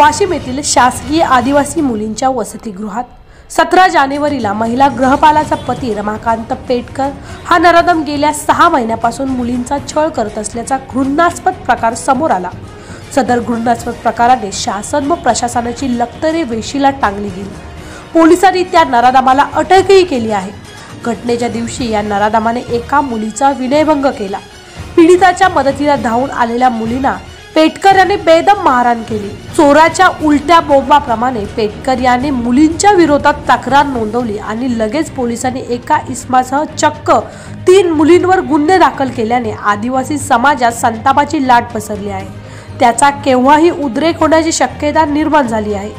वाशिम येथील शासकीय आदिवासी मुलींच्या वसतिगृहात सतरा जानेवारीला महिला ग्रहपालाचा पती रमाकांत पेटकर हा नराधम गेल्या सहा महिन्यापासून मुलींचा छळ करत असल्याचा घृणास्पद प्रकार समोर आला. सदर घृणास्पद प्रकाराने शासन व प्रशासनाची लक्तरे वेशीला टांगली गेली. पोलिसांनी त्या नराधमाला अटकही केली आहे. घटनेच्या दिवशी या नराधमाने एका मुलीचा विनयभंग केला. पीडिताच्या मदतीला धावून आलेल्या मुलींना पेटकर याने बेदम मारहाण केली. चोराच्या उलट्या बोंबाप्रमाणे पेटकर याने मुलींच्या विरोधात तक्रार नोंदवली आणि लगेच पोलिसांनी एका इस्मासह चक्क तीन मुलींवर गुन्हे दाखल केल्याने आदिवासी समाजात संतापाची लाट पसरली आहे. त्याचा केव्हाही उद्रेक होण्याची शक्यता निर्माण झाली आहे.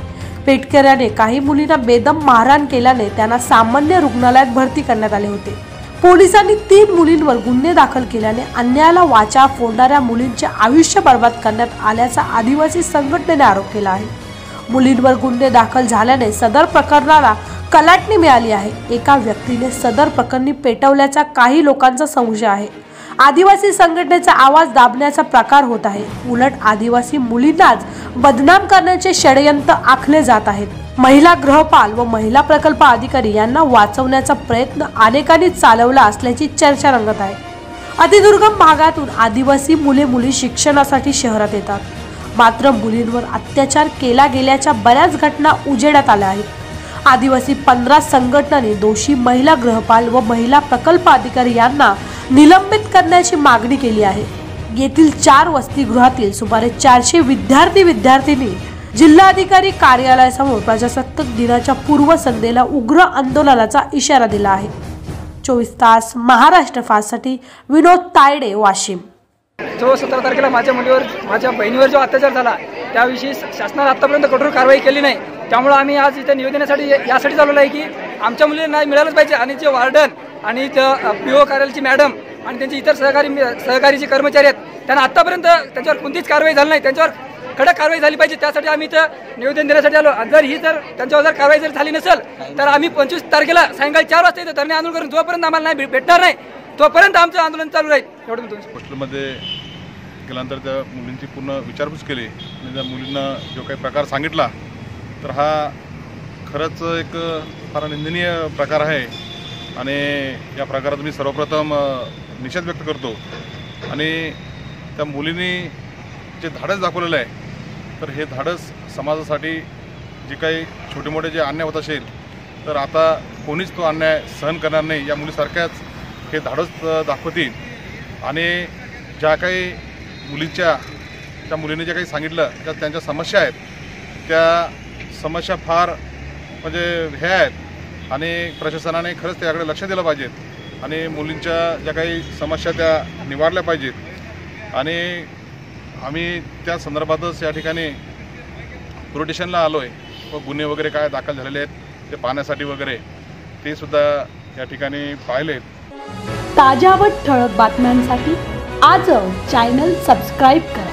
पेटकर याने काही मुलींना बेदम मारहाण केल्याने त्यांना सामान्य रुग्णालयात भरती करण्यात आले होते. पोलिसांनी तीन मुलींवर गुन्हे दाखल केल्याने अन्यायाला वाचा फोडणाऱ्या मुलींचे आयुष्य बर्बाद करण्यात आल्याचा आदिवासी संघटनेने आरोप केला आहे. मुलींवर गुन्हे दाखल झाल्याने सदर प्रकरणाला कलाटणी मिळाली आहे. एका व्यक्तीने सदर प्रकरणी पेटवल्याचा काही लोकांचा संशय आहे. आदिवासी संघटनेचा आवाज दाबण्याचा प्रकार होत आहे. उलट आदिवासी मुलींनाच बदनाम करण्याचे षडयंत्र आखले जात आहेत. महिला गृहपाल व महिला प्रकल्प अधिकारी यांना वाचवण्याचा प्रयत्न अनेकांनी चालवला असल्याची चर्चा रंगत आहे. अतिदुर्गम भागातून आदिवासी मुले मुली शिक्षणासाठी शहरात येतात. मात्र मुलींवर अत्याचार केला गेल्याच्या बऱ्याच घटना उजेडात आल्या आहेत. आदिवासी पंधरा संघटनांनी दोषी महिला गृहपाल व महिला प्रकल्प अधिकारी यांना निलंबित करण्याची मागणी केली आहे. येथील चार वसतिगृहातील सुमारे चारशे विद्यार्थी विद्यार्थिनी जिल्हाधिकारी कार्यालयासमोर प्रजासत्ताक दिनाच्या पूर्वसंध्येला उग्र आंदोलनाचा इशारा दिला आहे. चोवीस तास महाराष्ट्र फास्टसाठी विनोद तायडे वाशिम. जो सतरा तारखेला माझ्या मुलीवर माझ्या बहिणीवर जो अत्याचार झाला त्याविषयी शासनाने आतापर्यंत कठोर कारवाई केली नाही. त्यामुळे आम्ही आज इथे निवेदनासाठी यासाठी चालवलं आहे की आमच्या मुलींना न्याय मिळालंच पाहिजे. आणि जे वार्डन आणि पी ओ कार्यालयाची मॅडम आणि त्यांचे इतर सहकारी सहकारी जे कर्मचारी आहेत त्यांना आतापर्यंत त्यांच्यावर कोणतीच कारवाई झाली नाही. त्यांच्यावर कडक कारवाई झाली पाहिजे त्यासाठी आम्ही इथं निवेदन देण्यासाठी आलो. जर ही जर त्यांच्यावर जर कारवाई जर झाली नसेल तर आम्ही पंचवीस तारखेला सायंकाळी चार वाजता इथं धरणे आंदोलन करून जोपर्यंत आम्हाला नाही भेटणार नाही तोपर्यंत आमचं आंदोलन चालू राहील. एवढं मी हॉस्टेलमध्ये गेल्यानंतर त्या मुलींची पूर्ण विचारपूस केली आणि त्या मुलींना जो काही प्रकार सांगितला तर हा खरंच एक फार निंदनीय प्रकार आहे. आणि या प्रकारात मी सर्वप्रथम निषेध व्यक्त करतो. आणि त्या मुलींनी जे धाडस दाखवलेलं आहे तर हे धाडस समाजासाठी जे काही छोटे मोठे जे अन्याय होत असेल तर आता कोणीच तो अन्याय सहन करणार नाही. या मुलीसारख्याच हे धाडस दाखवतील. आणि ज्या काही मुलींच्या त्या मुलीने जे काही सांगितलं त्या त्यांच्या समस्या आहेत. त्या समस्या फार म्हणजे हे आहेत. आणि प्रशासनाने खरंच त्याकडे लक्ष दिलं पाहिजेत. आणि मुलींच्या ज्या काही समस्या त्या निवारल्या पाहिजेत. आणि आम्ही त्या संदर्भातच या ठिकाणी रोटेशनला आलो आहे व गुन्हे वगैरे काय दाखल झालेले आहेत ते पाहण्यासाठी वगैरे ते सुद्धा या ठिकाणी पाहिलेत. ताज्या व ठळक बातम्यांसाठी आज चॅनल सबस्क्राईब करा.